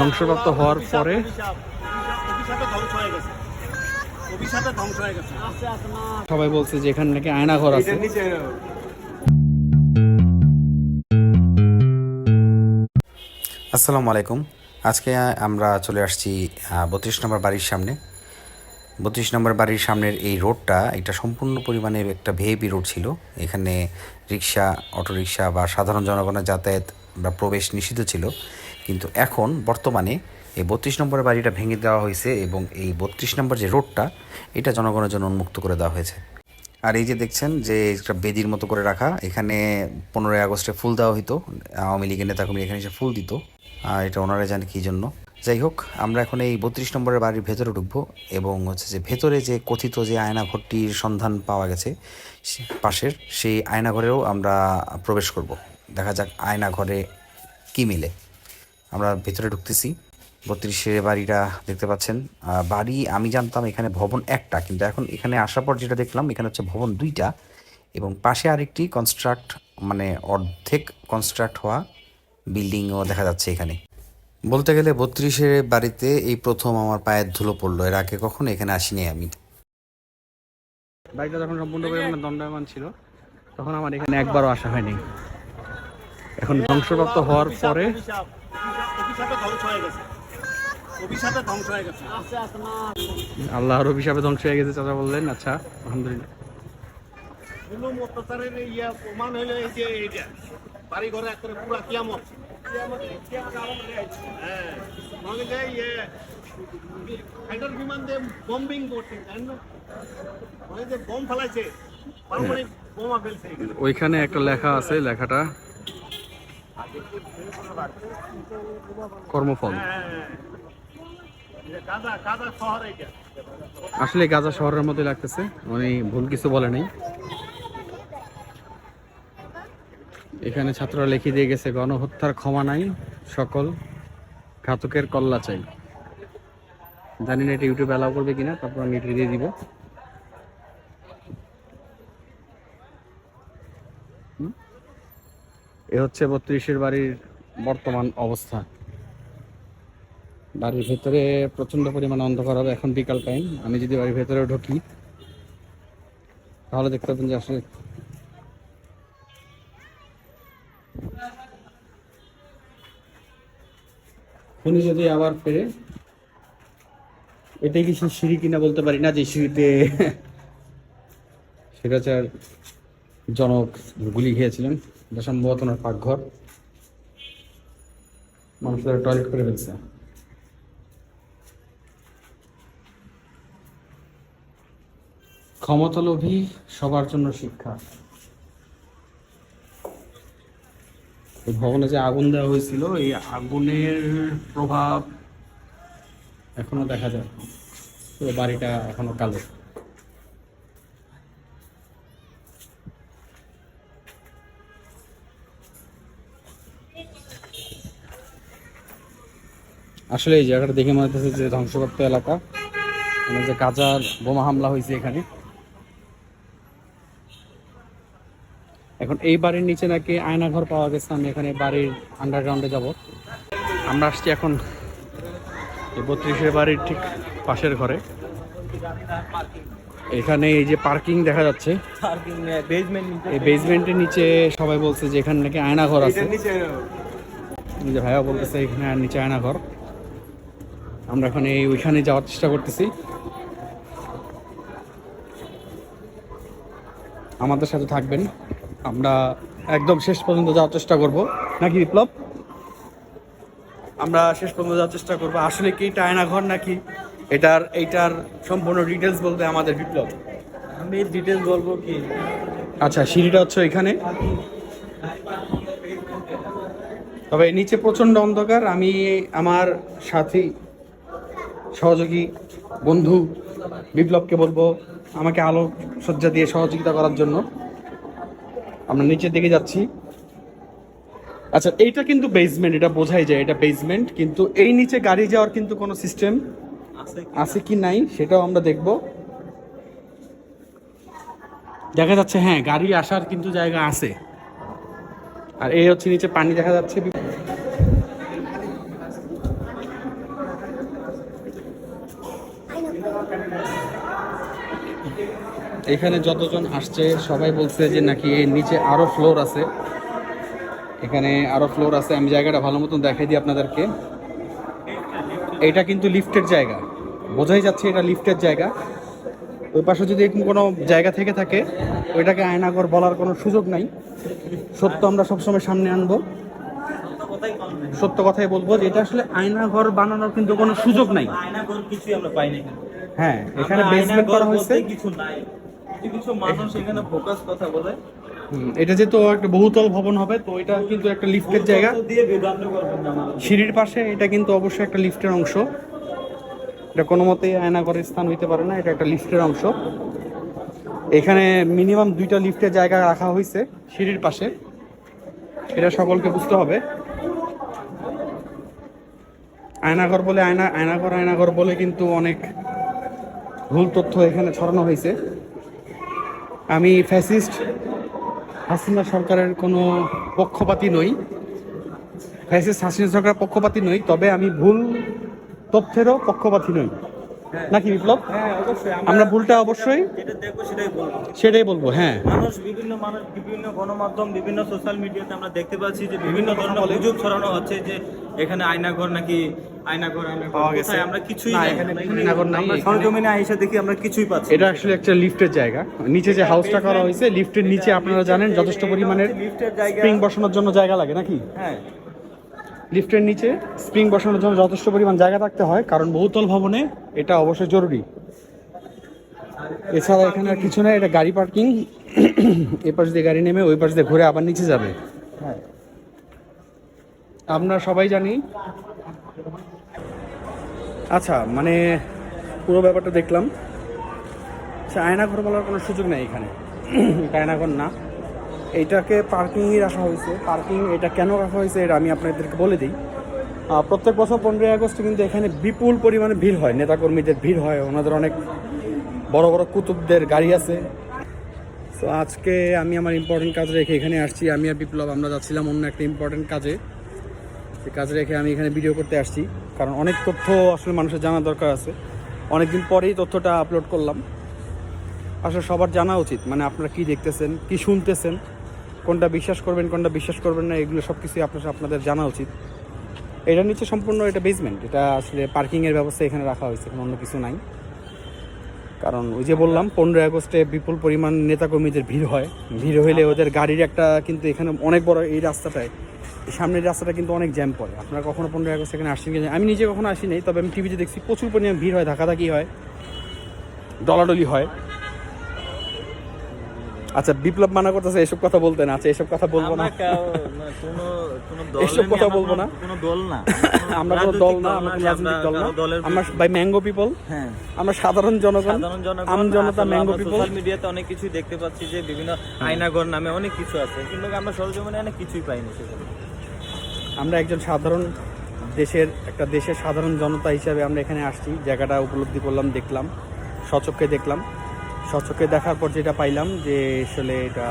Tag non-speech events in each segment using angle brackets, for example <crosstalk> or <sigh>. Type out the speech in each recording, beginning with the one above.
ধ্বংসপ্রাপ্ত হওয়ার পরে সবাই বলছে যে এখানে নাকি আয়না ঘর আছে। আসসালামু আলাইকুম। আজকে আমরা চলে আসছি বত্রিশ নম্বর বাড়ির সামনে। বত্রিশ নম্বর বাড়ির সামনের এই রোডটা একটা সম্পূর্ণ পরিমাণে একটা ভিআইপি রোড ছিল। এখানে রিক্সা অটোরিকশা বা সাধারণ জনগণের যাতায়াত বা প্রবেশ নিষিদ্ধ ছিল। কিন্তু এখন বর্তমানে এই বত্রিশ নম্বরের বাড়িটা ভেঙে দেওয়া হয়েছে এবং এই বত্রিশ নম্বর যে রোডটা, এটা জনগণের জন্য উন্মুক্ত করে দেওয়া হয়েছে। আর এই যে দেখছেন যে একটা বেদির মতো করে রাখা, এখানে পনেরোই আগস্টে ফুল দেওয়া হতো আওয়ামী লীগের নেতাকর্মী এখানে এসে ফুল দিত, আর এটা ওনারা জানে কী জন্য। যাই হোক, আমরা এখন এই বত্রিশ নম্বরের বাড়ির ভেতরে ঢুকবো এবং হচ্ছে যে ভেতরে যে কথিত যে আয়নাঘরটির সন্ধান পাওয়া গেছে পাশের, সেই আয়নাঘরেও আমরা প্রবেশ করব। দেখা যাক আয়নাঘরে কী মিলে। আমরা ভেতরে ঢুকতেছি। বত্রিশের বাড়িটা দেখতে পাচ্ছেন। বাড়ি আমি জানতাম এখানে ভবন একটা, কিন্তু এখন এখানে আসার পর যেটা দেখলাম, এখানে হচ্ছে ভবন দুইটা এবং পাশে আরেকটি কনস্ট্রাক্ট মানে অর্ধেক কনস্ট্রাক্ট হওয়া বিল্ডিংও দেখা যাচ্ছে এখানে। বলতে গেলে বত্রিশের বাড়িতে এই প্রথম আমার পায়ের ধুলো পড়ল, এর আগে কখনো এখানে আসিনি আমি। বাড়িটা যখন সম্পূর্ণ পরিমাণে দণ্ডায়মান ছিল, তখন আমার এখানে একবারও আসা হয়নি। এখন ধ্বংসপ্রাপ্ত হওয়ার পরে অভিশাপ অভিশাপে ধ্বংস হয়ে গেছে। অভিশাপে ধ্বংস হয়ে গেছে। আল্লাহর অভিশাপে ধ্বংস হয়ে গেছে চাচা বললেন। আচ্ছা আলহামদুলিল্লাহ। জুলুম অত্যাচারের ইয়া প্রমাণ হইল এই যে এইটা বাড়ি ঘরে একবারে পুরা কিয়ামত। হ্যাঁ ইয়ে ফাইটার বিমান দিয়ে বম্বিং করছে জানেন যে বোম ফেলাইছে পারমাণবিক বোমা ফেলছে। ওইখানে একটা লেখা আছে লেখাটা। কর্মফল। আসলে গাজা শহরের মধ্যে লাগতেছে। উনি ভুল কিছু বলে নাই। এখানে ছাত্ররা লিখে দিয়ে গেছে, গণহত্যার ক্ষমা নাই, সকল ঘাতকের কল্লা চাই। জানি না এটা ইউটিউবে অ্যালাউ করবে কিনা, তারপর আমি এটা দিয়ে দিব। হুম? এ হচ্ছে বত্রিশের বাড়ির বর্তমান অবস্থা। বাড়ির ভেতরে প্রচণ্ড পরিমাণ অন্ধকার হবে এখন বিকাল টাইম আমি যদি বাড়ির ভেতরে ঢুকি, তাহলে দেখতে পাবেন যে আসলে উনি যদি আবার ফেরে, এটাই কি সেই সিঁড়ি কিনা বলতে পারি না যে সিঁড়িতে <laughs> সেটাচার জনক গুলি খেয়েছিলেন? এটা সম্ভবত ওনার পাকঘর। মানুষের টয়লেট করে ফেলছে। ক্ষমতালোভী সবার জন্য শিক্ষা। ভবনে যে আগুন দেওয়া হয়েছিল, এই আগুনের প্রভাব এখনও দেখা যায়। বাড়িটা এখনও কালো। আসলে এই জায়গাটা দেখে মনে হচ্ছে যে ধ্বংসপ্রাপ্ত এলাকা। মানে যে গাজার বোমা হামলা হয়েছে এখানে। এখন এই বাড়ির নিচে নাকি আয়নাঘর পাওয়া গেছে। আমি এখানে বাড়ির আন্ডারগ্রাউন্ডে যাব। আমরা আসছি এখন বত্রিশের বাড়ির ঠিক পাশের ঘরে। এখানে এই যে পার্কিং দেখা যাচ্ছে। এই বেসমেন্টের নিচে সবাই বলছে যে এখানে নাকি আয়নাঘর আছে। এই ভাইয়া বলতেছে এখানে নিচে আয়নাঘর। আমরা এখন এই ওইখানে যাওয়ার চেষ্টা করতেছি। আমাদের সাথে থাকবেন। আমরা একদম শেষ পর্যন্ত যাওয়ার চেষ্টা করব। নাকি বিপ্লব? আমরা শেষ পর্যন্ত যাওয়ার চেষ্টা করব। আসলে কি এটা আয়নাঘর নাকি? এটার এইটার সম্পূর্ণ ডিটেলস বলতে আমাদের বিপ্লব। আমি ডিটেলস বলব কি? আচ্ছা সিঁড়িটা হচ্ছে এখানে তবে নিচে প্রচণ্ড অন্ধকার। আমি আমার সাথী সহযোগী বন্ধু বিপ্লবকে বলব, আমাকে আলো সজ্জা দিয়ে সহযোগিতা করার জন্য। আমরা নিচের দিকে যাচ্ছি। আচ্ছা এইটা কিন্তু বেসমেন্ট এটা বোঝাই যায়, এটা বেসমেন্ট কিন্তু এই নিচে গাড়ি যাওয়ার কিন্তু কোনো সিস্টেম আছে আছে কি নাই সেটাও আমরা দেখব। দেখা যাচ্ছে হ্যাঁ গাড়ি আসার কিন্তু জায়গা আছে। আর এই হচ্ছে নিচে পানি দেখা যাচ্ছে। এখানে যতজন আসছে, সবাই বলছে যে নাকি এর নিচে আরও ফ্লোর আছে। এখানে আরও ফ্লোর আছে। আমি জায়গাটা ভালো মতন দেখাই দিই আপনাদেরকে। এটা কিন্তু লিফটের জায়গা। বোঝাই যাচ্ছে এটা লিফটের জায়গা। ওই পাশে যদি এরকম কোনো জায়গা থেকে থাকে, ওইটাকে আয়নাঘর বলার কোনো সুযোগ নাই। সত্য আমরা সবসময় সামনে আনব। সত্য কথাই বলব যে এটা আসলে আয়নাঘর বানানোর কিন্তু কোনো সুযোগ নাই। আয়না ঘর কিছুই আমরা পাই না হ্যাঁ এখানে বেসমেন্ট করা হয়েছে। কিছু নাই। কিছু মানুষ এখানে ফোকাস কথা বলে। এটা যেহেতু একটা বহুতল ভবন হবে তো এটা কিন্তু একটা লিফটের জায়গা। সিঁড়ির পাশে এটা কিন্তু অবশ্যই একটা লিফটের অংশ। এটা কোনো মতেই আয়নাঘরের স্থান হইতে পারে না এটা একটা লিফটের অংশ। এখানে মিনিমাম দুইটা লিফটের জায়গা রাখা হয়েছে সিঁড়ির পাশে। এটা সকলকে বুঝতে হবে। আয়নাঘর বলে আয়না আয়নাঘর আয়নাঘর বলে কিন্তু অনেক ভুল তথ্য এখানে ছড়ানো হয়েছে। আমি ফ্যাসিস্ট, হাসিনা সরকারের কোনো পক্ষপাতি নই। ফ্যাসিস্ট, হাসিনা সরকার পক্ষপাতি নই, তবে আমি ভুল তথ্যেরও পক্ষপাতি নই। নাকি বিপ্লব? হ্যাঁ অবশ্যই আমরা ভুলটা অবশ্যই যেটা দেখব সেটাই বলব। সেটাই বলব হ্যাঁ। মানুষ বিভিন্ন মানুষ বিভিন্ন গণমাধ্যম বিভিন্ন সোশ্যাল মিডিয়াতে আমরা দেখতে পাচ্ছি যে বিভিন্ন ধরনের অভিযোগ ছড়ানো হচ্ছে যে এখানে আয়নাঘর নাকি আয়নাঘর পাওয়া গেছে। আমরা কিছুই না, নাই। এখানে আমরা আয়নাঘর নাই, সরজমিনে আইসা দেখি আমরা কিছুই পাচ্ছি এটা আসলে একটা লিফটের জায়গা। নিচে যে হাউসটা করা হয়েছে লিফটের নিচে আপনারা জানেন যথেষ্ট পরিমাণের স্প্রিং বসানোর জন্য জায়গা লাগে নাকি? হ্যাঁ। লিফটের নিচে স্প্রিং বসানোর জন্য যথেষ্ট পরিমাণ জায়গা থাকতে হয়, কারণ বহুতল ভবনে এটা অবশ্যই জরুরি। এছাড়া এখানে আর কিছু নাই, এটা গাড়ি পার্কিং। এ পাশ দিয়ে গাড়ি নেমে ওই পাশ দিয়ে ঘুরে আবার নিচে যাবে। হ্যাঁ আমরা সবাই জানি। আচ্ছা মানে পুরো ব্যাপারটা দেখলাম। আয়নাঘর বলার কোনো সুযোগ নেই এখানে। আয়নাঘর না। এইটাকে পার্কিংই রাখা হয়েছে। পার্কিং এটা কেন রাখা হয়েছে এটা আমি আপনাদেরকে বলে দিই। প্রত্যেক বছর পনেরোই আগস্টে কিন্তু এখানে বিপুল পরিমাণে ভিড় হয়, নেতাকর্মীদের ভিড় হয়, ওনাদের অনেক বড় বড় কুতুবদের গাড়ি আছে। তো আজকে আমি আমার ইম্পর্টেন্ট কাজ রেখে এখানে আসছি। আমি আর বিপ্লব, আমরা যাচ্ছিলাম অন্য একটা ইম্পর্টেন্ট কাজে। সেই কাজ রেখে আমি এখানে ভিডিও করতে আসছি। কারণ অনেক তথ্য আসলে মানুষের জানা দরকার আছে। অনেকদিন পরেই তথ্যটা আপলোড করলাম। আসলে সবার জানা উচিত মানে আপনারা কি দেখতেছেন, কি শুনতেছেন। কোনটা বিশ্বাস করবেন, কোনটা বিশ্বাস করবেন না, এগুলো সব কিছুই আপনার আপনাদের জানা উচিত। এটা নিচে সম্পূর্ণ এটা বেসমেন্ট এটা আসলে পার্কিংয়ের ব্যবস্থা এখানে রাখা হয়েছে, এখানে অন্য কিছু নাই। কারণ ওই যে বললাম, পনেরোই আগস্টে বিপুল পরিমাণ নেতাকর্মীদের ভিড় হয়। ভিড় হইলে ওদের গাড়ির একটা কিন্তু এখানে অনেক বড় এই রাস্তাটায় সামনের রাস্তাটা কিন্তু অনেক জ্যাম পড়ে। আপনারা কখনো পনেরোই আগস্ট এখানে আসছেন কিনা আমি নিজে কখনো আসিনি, তবে আমি টিভিতে দেখছি প্রচুর পরিমাণ ভিড় হয় ধাকাধাকি হয়, ডলাডলি হয়। আচ্ছা বিপ্লব মানা করতেছে এসব কথা বলতে না। আচ্ছা এসব কথা বলব না। এসব কথা বলব না। কোনো দল না। আমরা কোনো দল না আমরা কোনো রাজনৈতিক দল না। আমরা বাই ম্যাঙ্গো পিপল। হ্যাঁ। আমরা সাধারণ জনগণ সাধারণ জনগণ আম জনতা ম্যাঙ্গো পিপল। সোশ্যাল মিডিয়াতে অনেক কিছু দেখতে পাচ্ছি যে বিভিন্ন আয়নাঘর নামে অনেক কিছু আছে। কিন্তু আমরা সরজমিনে অনেক কিছুই পাইনি সেখানে। আমরা একজন সাধারণ দেশের একটা দেশের সাধারণ জনতা হিসাবে আমরা এখানে আসছি। জায়গাটা উপলব্ধি করলাম দেখলাম সচক্ষে দেখলাম। সচক্ষে দেখার পর যেটা পাইলাম যে আসলে এটা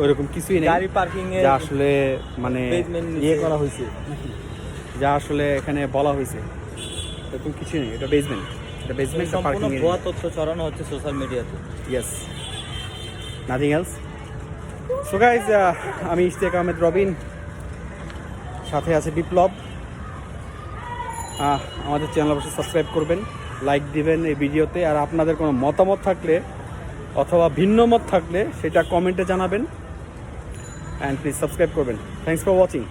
ওইরকম কিছুই নেই। গাড়ি পার্কিং এ যা আসলে মানে ইয়ে করা হয়েছে। যা আসলে এখানে বলা হয়েছে। এরকম কিছুই নেই। এটা বেসমেন্ট এটা বেসমেন্ট পার্কিং ভুয়া তথ্য ছড়ানো হচ্ছে সোশ্যাল মিডিয়াতে yes nothing else so guys আমি ইশতেক আহমেদ রবিন। সাথে আছে বিপ্লব। আমাদের চ্যানেল অবশ্যই সাবস্ক্রাইব করবেন। লাইক দিবেন এই ভিডিওতে। আর আপনাদের কোনো মতামত থাকলে অথবা ভিন্ন মত থাকলে সেটা কমেন্টে জানাবেন। অ্যান্ড প্লিজ সাবস্ক্রাইব করবেন। Thanks for watching